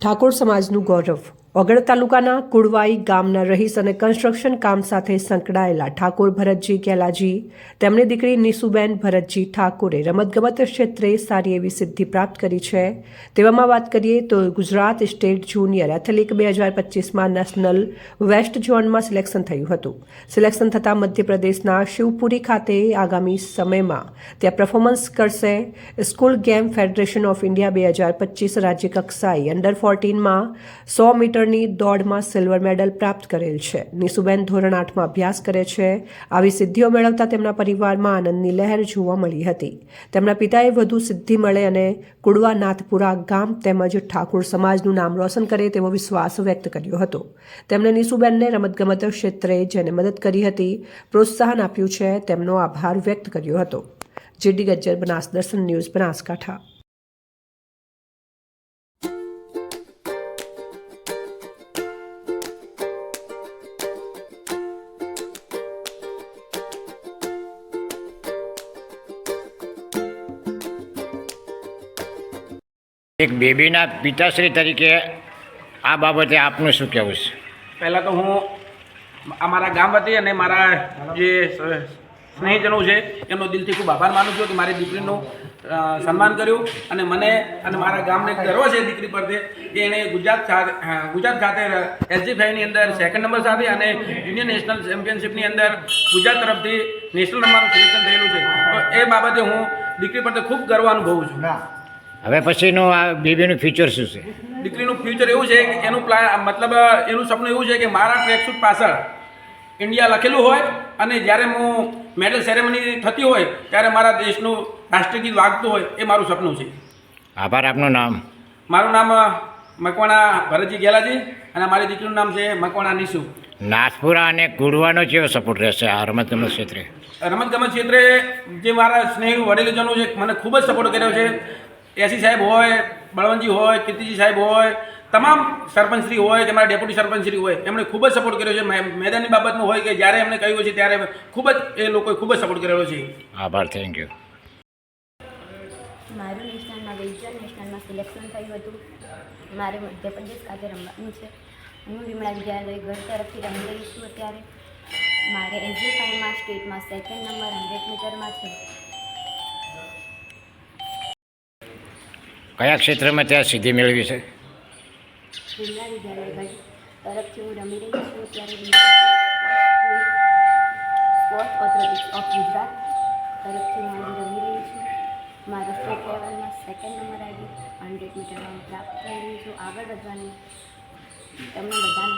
ઠાકોર સમાજનું ગૌરવ. વગડ તાલુકાના કુડવાઈ ગામના રહીશ અને કન્સ્ટ્રક્શન કામ સાથે સંકળાયેલા ઠાકોર ભરતજી કેલાજી, તેમની દીકરી નિશુબેન ભરતજી ઠાકોરે રમતગમત ક્ષેત્રે સારી એવી સિદ્ધિ પ્રાપ્ત કરી છે. તેવામાં વાત કરીએ તો ગુજરાત સ્ટેટ જુનિયર એથ્લેટિક બે હજાર પચીસમાં નેશનલ વેસ્ટ ઝોનમાં સિલેક્શન થયું હતું. સિલેક્શન થતાં મધ્યપ્રદેશના શિવપુરી ખાતે આગામી સમયમાં ત્યાં પરફોર્મન્સ કરશે. School game federation of India બે હજાર પચીસ રાજ્ય કક્ષાએ અંડર ફોર્ટીનમાં સો મીટરની દોડમાં સિલ્વર મેડલ પ્રાપ્ત કરેલ છે. નિશુબેન ધોરણ આઠમાં અભ્યાસ કરે છે. આવી સિદ્ધિઓ મેળવતા તેમના પરિવારમાં આનંદની લહેર જોવા મળી હતી. તેમના પિતાએ વધુ સિદ્ધિ મળે અને કુડવા નાથપુરા ગામ તેમજ ઠાકોર સમાજનું નામ રોશન કરે તેવો વિશ્વાસ વ્યક્ત કર્યો હતો. તેમણે નિશુબેનને રમતગમત ક્ષેત્રે જેને મદદ કરી હતી, પ્રોત્સાહન આપ્યું છે, તેમનો આભાર વ્યક્ત કર્યો હતો. જીડી ગજ્જર બનાસ દર્શન ન્યૂઝ બનાસકાંઠા. એક બેબીના પિતાશ્રી તરીકે આ બાબતે આપનું શું કહેવું છે? પહેલાં તો હું અમારા ગામ વતી અને મારા જે સ્નેહીજનો છે એમનો દિલથી ખૂબ આભાર માનું છું કે મારી દીકરીનું સન્માન કર્યું અને મને અને મારા ગામને ગર્વ છે દીકરી પરથી કે એણે ગુજરાત ગુજરાત ખાતે એસજી ફાઈવની અંદર સેકન્ડ નંબર સાથે અને યુનિયન નેશનલ ચેમ્પિયનશિપની અંદર ગુજરાત તરફથી નેશનલ નંબરનું સિલેક્શન થયેલું છે. તો એ બાબતે હું દીકરી પરથી ખૂબ ગર્વ અનુભવું છું. હવે પછીનું આ બેબીનું ફ્યુચર શું છે? દીકરીનું ફ્યુચર એવું છે કે એનું પ્લાન મતલબ એનું સપનું એવું છે કે મારા ટ્રેકસૂટ પાછળ ઇન્ડિયા લખેલું હોય અને જ્યારે હું મેડલ સેરેમની થતી હોય ત્યારે મારા દેશનું રાષ્ટ્રગીત વાગતું હોય એ મારું સપનું છે. આભાર આપનું નામ. મારું નામ મકવાણા ભરતજી ગેલાજી અને મારી દીકરીનું નામ છે મકવાણા નિશુ. નાથપુરા અને કુડવાનો કેવો સપોર્ટ રહેશે આ રમતગમત ક્ષેત્રે? રમતગમત ક્ષેત્રે જે મારા સ્નેહ વડીલજનો છે મને ખૂબ જ સપોર્ટ કર્યો છે. એસી સાહેબ હોય બળવંતજી હોય કીર્તિજી સાહેબ હોય તમામ સરપંચશ્રી હોય કે મારા ડેપ્યુટી સરપંચશ્રી હોય એમણે ખૂબ જ સપોર્ટ કર્યો છે. મે- મેદાનની બાબતનું હોય કે જ્યારે એમણે કહ્યું છે ત્યારે ખૂબ જ એ લોકોએ ખૂબ જ સપોર્ટ કરેલો છે. આભાર થેન્ક યુ મારું નેશનલમાં વેઇઝર નેશનલમાં સિલેક્શન થયું હતું. મારે મધ્યપ્રદેશ ખાતે રમવાનું છે. હું વિમળા વિદ્યાલય ઘર તરફથી રમી રહી છું અત્યારે. મારે એસજી ફાઈવમાં સ્ટેટમાં સેકન્ડ નંબર હંડ્રેડ મીટરમાં છે. કયા ક્ષેત્રમાં ત્યાં સિદ્ધિ મેળવી છે? મારો સ્ટેટ લેવલમાં સેકન્ડ નંબર આવી હંડ્રેડ મીટરમાં પ્રાપ્ત રહી છું આગળ વધવાની તમને બધાને